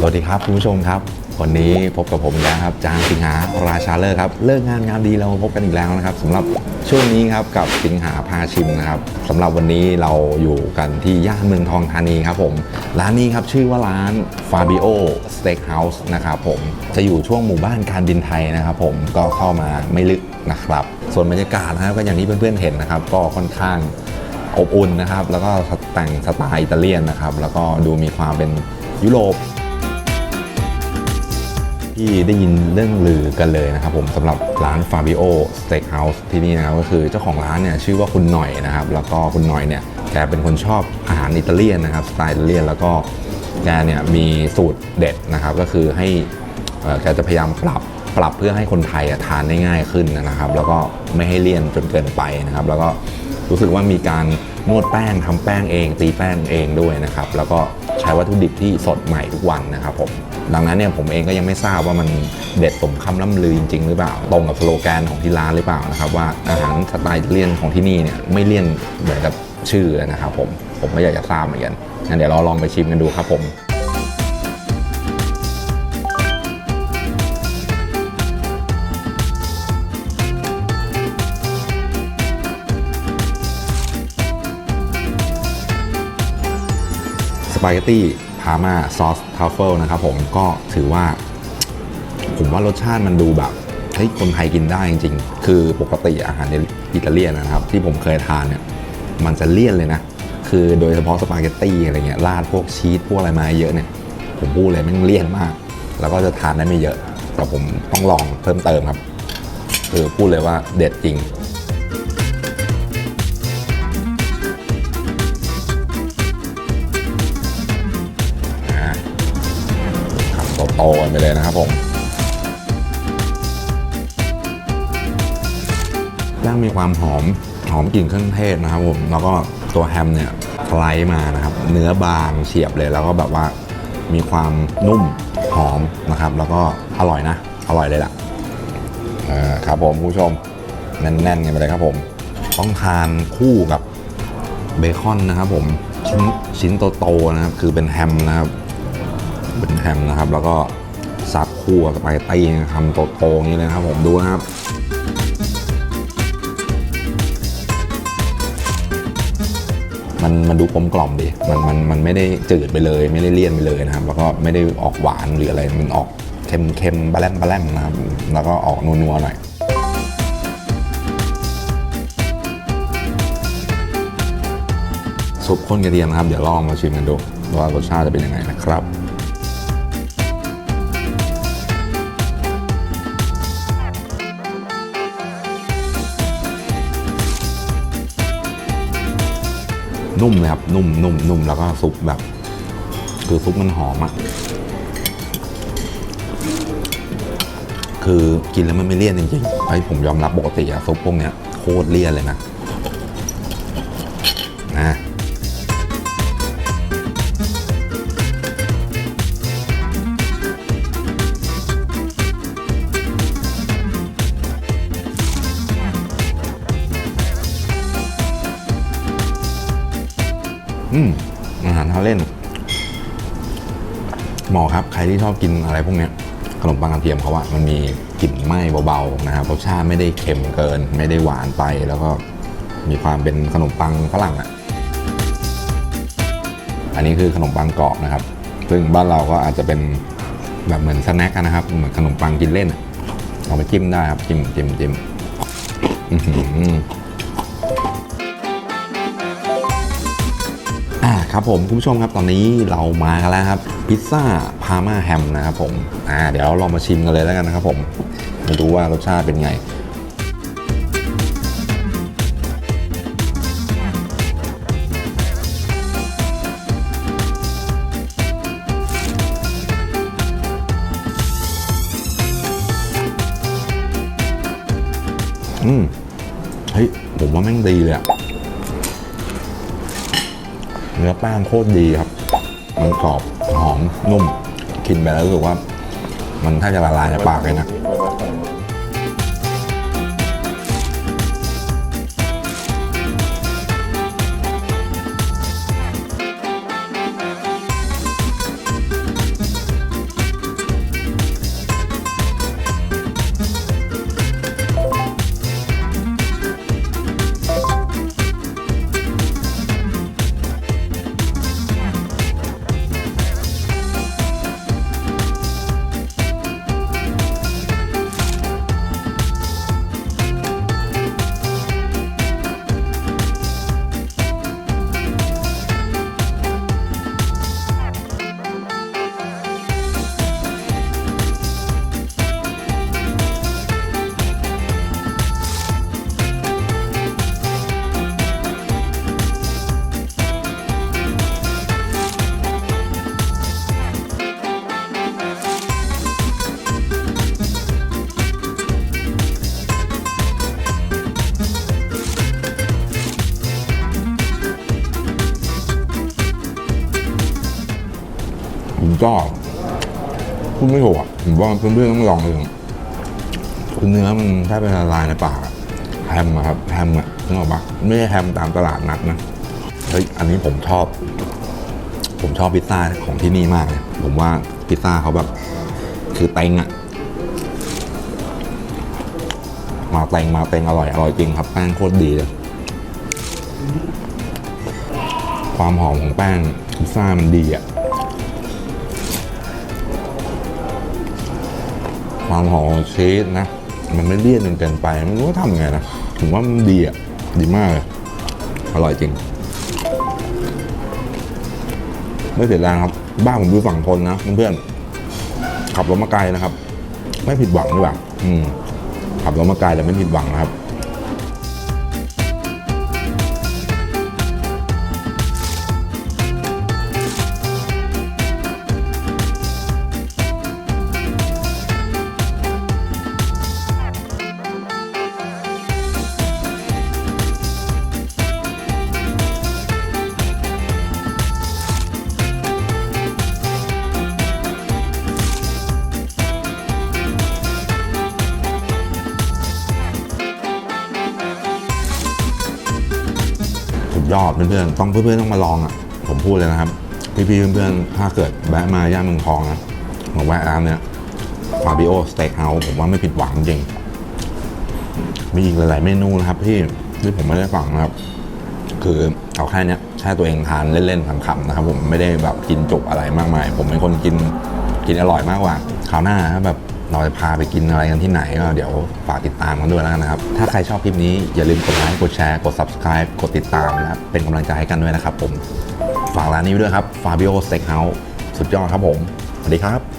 สวัสดีครับคุณผู้ชมครับ วันนี้พบกับผมแล้วครับจางสิงหาราชาเลิกครับ เลิกงานงานดีเรามาพบกันอีกแล้วนะครับสำหรับช่วงนี้ครับกับสิงหาพาชิมนะครับสำหรับวันนี้เราอยู่กันที่ย่านเมืองทองธานีครับผม ร้านนี้ครับชื่อว่าร้าน Fabio Steakhouse นะครับผมจะอยู่ช่วงหมู่บ้านการบินไทยนะครับผมก็เข้ามาไม่ลึกนะครับ ส่วนบรรยากาศนะครับก็อย่างที่เพื่อนๆเห็นนะครับ ก็ค่อนข้างอบอุ่นนะครับ แล้วก็แต่งสไตล์อิตาเลียนนะครับ แล้วก็ดูมีความเป็นยุโรป ที่ได้ยินเรื่องลือกันเลยนะครับผมสำหรับร้าน Fabio Steakhouse ที่นี่นะครับก็คือเจ้าของร้านเนี่ยชื่อว่าคุณหน่อยนะครับ แล้วก็คุณหน่อยเนี่ยแกเป็นคนชอบอาหารอิตาเลียนนะครับสไตล์อิตาเลียนแล้วก็แกเนี่ยมีสูตรเด็ดนะครับ ก็คือให้แกจะพยายามปรับปรับเพื่อให้คนไทยทานได้ง่ายขึ้นนะครับ แล้วก็ไม่ให้เลี่ยนจนเกินไปนะครับ แล้วก็รู้สึกว่ามีการ นวดแป้งทำแป้งเอง ตีแป้งเองด้วยนะครับ แล้วก็ใช้วัตถุดิบที่สดใหม่ทุกวันนะครับผมดังนั้นเนี่ยผมเองก็ยังไม่ทราบว่ามันเด็ดสมคำล่ำลือจริง ๆ หรือเปล่า ตรงกับสโลแกนของที่ร้านหรือเปล่านะครับว่าอาหารสไตล์เลียนของที่นี่เนี่ยไม่เลี่ยนเหมือนกับชื่อนะครับผมผมก็อยากจะทราบเหมือนกันงั้นเดี๋ยวเราลองไปชิมกันดูครับผม ปาเกตตี้พาม่าซอสทัฟเฟิลนะครับผมก็ถือว่า ผมว่ารสชาติมันดูแบบเฮ้ยคนไทยกินได้จริงๆ คือปกติอาหารอิตาเลียนนะครับ ที่ผมเคยทานเนี่ยมันจะเลี่ยนเลยนะ คือโดยเฉพาะสปาเกตตี้อะไรเงี้ยราดพวกชีสพวกอะไรมาเยอะเนี่ย ผมพูดเลยมันเลี่ยนมาก แล้วก็จะทานได้ไม่เยอะ แต่ผมต้องลองเพิ่มเติมครับคือพูดเลยว่าเด็ดจริง โตกันไปเลยนะครับผมย่างมีความหอมหอมกลิ่นเครื่องเทศนะครับผมแล้วก็ตัวแฮมเนี่ยสไลด์มานะครับ เนื้อบางเฉียบเลย แล้วก็แบบว่ามีความนุ่มหอมนะครับ แล้วก็อร่อยนะ อร่อยเลยล่ะครับผมคุณผู้ชมแน่นๆกันไปเลยครับผม ต้องทานคู่กับเบคอนนะครับผมชิ้นชิ้นโตๆนะครับ คือเป็นแฮมนะครับ เป็นแฮมนะครับ แล้วก็ สับคู่กับสปาเกตตี้คำโตๆอย่างนี้เลยครับผมดูนะครับมันมันดูกลมกล่อมดีมันมันมันไม่ได้จืดไปเลย ไม่ได้เลี่ยนไปเลยนะครับ แล้วก็ไม่ได้ออกหวานหรืออะไร มันออกเค็มเค็มบะแลมบะแลมนะครับ แล้วก็ออกนัวๆหน่อยซุปข้นกระเทียมนะครับ เดี๋ยวลองมาชิมกันดูว่ารสชาติจะเป็นยังไงนะครับ นุ่มเลยครับ นุ่มนุ่มนุ่มแล้วก็ซุปแบบ คือซุปมันหอมอะคือกินแล้วมันไม่เลี่ยนจริงๆไอ้ผมยอมรับปกติอะซุปพวกเนี้ยโคตรเลี่ยนเลยนะนะ อืมอาหารทาเล่นหมาะครับ ใครที่ชอบกินอะไรพวกนี้ขนมปังกระเทียมเขาอะมันมีกลิ่นไหม้เบาๆนะครับรสชาติไม่ได้เค็มเกิน ไม่ได้หวานไปแล้วก็มีความเป็นขนมปังฝรั่งอะอันนี้คือขนมปังกรอบนะครับ ซึ่งบ้านเราก็อาจจะเป็นแบบเหมือนสแน็คนะครับ เหมือนขนมปังกินเล่นเอาไปจิ้มได้ครับจิ้มจิ้มจิ้ม ครับผมคุณผู้ชมครับตอนนี้เรามากันแล้วครับพิซซ่าพาม่าแฮมนะครับผมอ่าเดี๋ยวเราลองมาชิมกันเลยแล้วกันนะครับผมมาดูว่ารสชาติเป็นไงอืมเฮ้ยผมว่าแม่งดีเลยอะ เนื้อแป้งโคตรดีครับมันกรอบหอมนุ่มกินไปแล้วรู้สึกว่า มันแทบจะละลายในปากเลยนะ ยอดพูดไม่ถูกอะผมว่าเพื่อนๆต้องลองเลยคือเนื้อมันแทบเป็นละลายในปากแฮมอะครับแฮมอะนึกออกปะไม่ใช่แฮมตามตลาดนัดนะเฮ้ยอันนี้ผมชอบ ผมชอบพิซซ่าของที่นี่มากเลยผมว่าพิซซ่าเขาแบบ คือเต็งอะมาเต็งมาเต็งอร่อยอร่อยจริงครับแป้งโคตรดีเลยความหอมของแป้งพิซซ่ามันดีอะ ความหอมของชีสนะ มันไม่เลี่ยนจนเกินไปไม่รู้ว่าทำยังไงนะผมว่ามันดีอะดีมากเลยอร่อยจริง ไม่เสียแรงครับ บ้านผมอยู่ฝั่งทนนะเพื่อนๆขับรถมาไกลนะครับ ไม่ผิดหวังดีกว่าอืมขับรถมาไกลแต่ไม่ผิดหวังนะครับ ยอดเพื่อนๆต้องเพื่อนๆต้องมาลองอะผมพูดเลยนะครับพี่ๆเพื่อนๆถ้าเกิดแวะมาย่านเมืองทองนะผมแวะร้านเนี้ยฟาบิโอสเต็กเฮาส์ผมว่าไม่ผิดหวังจริง มีอีกหลายๆเมนูนะครับพี่ที่ผมไม่ได้ฟังนะครับ คือเอาแค่นี้แค่ตัวเองทานเล่นๆขำๆนะครับ ผมไม่ได้แบบกินจุกอะไรมากมาย ผมเป็นคนกินกินอร่อยมากกว่าคราวหน้าถ้าแบบ เราจะพาไปกินอะไรกันที่ไหนก็เดี๋ยวฝากติดตามกันด้วยแล้วกันนะครับ ถ้าใครชอบคลิปนี้อย่าลืมกดไลค์กดแชร์กด subscribe กดติดตามนะครับเป็นกำลังใจให้กันด้วยนะครับผมฝากร้านนี้ไว้ด้วยครับ Fabio Steakhouse สุดยอดครับผม สวัสดีครับ